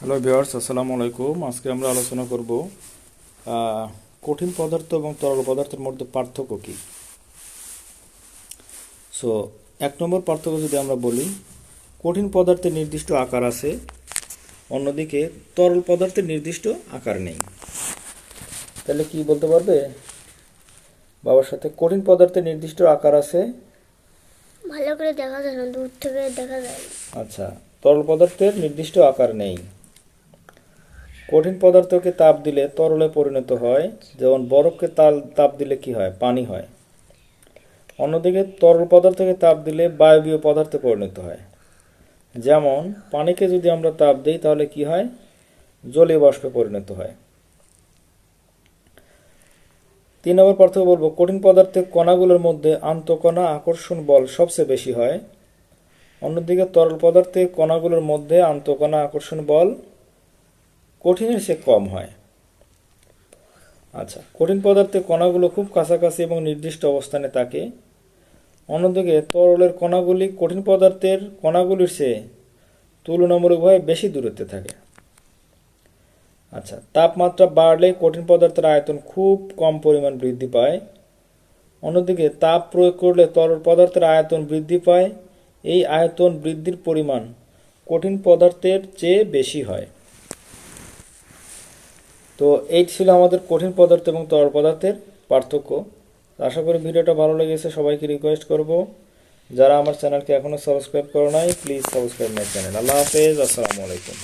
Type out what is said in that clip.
Hello viewers আসসালামু আলাইকুম। আজকে আমরা আলোচনা করব কঠিন পদার্থ এবং তরল পদার্থের মধ্যে পার্থক্য কী? সো এক নম্বর পার্থক্য যদি আমরা বলি কঠিন পদার্থের নির্দিষ্ট আকার আছে অন্যদিকে তরল পদার্থের নির্দিষ্ট আকার নেই। তাহলে কি বলতে পারবে? বাবার সাথে কঠিন পদার্থের নির্দিষ্ট আকার আছে। ভালো করে দেখা যায় না দূর থেকে দেখা যায় আচ্ছা তরল পদার্থের নির্দিষ্ট আকার নেই। কঠিন পদার্থকে তাপ দিলে তরলে পরিণত হয়, যেমন বরফকে তাল, তাপ দিলে কি হয়? পানি হয়। অন্যদিকে তরল পদার্থকে তাপ দিলে বায়বীয় পদার্থে পরিণত হয়। যেমন পানিকে যদি আমরা তাপ দিই, তাহলে কি হয়? জলীয় বাষ্পে পরিণত হয়। তিন নম্বর পার্থক্য বলব, কঠিন পদার্থের কণাগুলোর মধ্যে আন্তঃকণা আকর্ষণ বল সবচেয়ে বেশি হয়। অন্যদিকে তরল পদার্থে কণাগুলোর মধ্যে আন্তঃকণা আকর্ষণ বল কঠিনের চেয়ে কম হয়। আচ্ছা কঠিন পদার্থে কণাগুলো খুব কাছাকাছি এবং নির্দিষ্ট অবস্থানে থাকে। অন্যদিকে, তরলের কণাগুলি কঠিন পদার্থের কণাগুলির চেয়ে তুলনামূলকভাবে বেশি দূরত্বে থাকে। আচ্ছা তাপমাত্রা বাড়লে কঠিন পদার্থের আয়তন খুব কম পরিমাণ বৃদ্ধি পায়। অন্যদিকে, তাপ প্রয়োগ করলে তরল পদার্থের আয়তন বৃদ্ধি পায়। এই আয়তন বৃদ্ধির পরিমাণ কঠিন পদার্থের চেয়ে বেশি হয়। তো এই ছিল আমাদের কঠিন পদার্থ এবং তরল পদার্থের পার্থক্য। আশা করি ভিডিওটা ভালো লেগেছে, সবাইকে রিকোয়েস্ট করব। যারা আমার চ্যানেলকে এখনও সাবস্ক্রাইব করো নাই প্লিজ সাবস্ক্রাইব মাই চ্যানেল আল্লাহ হাফেজ, আসসালামু আলাইকুম।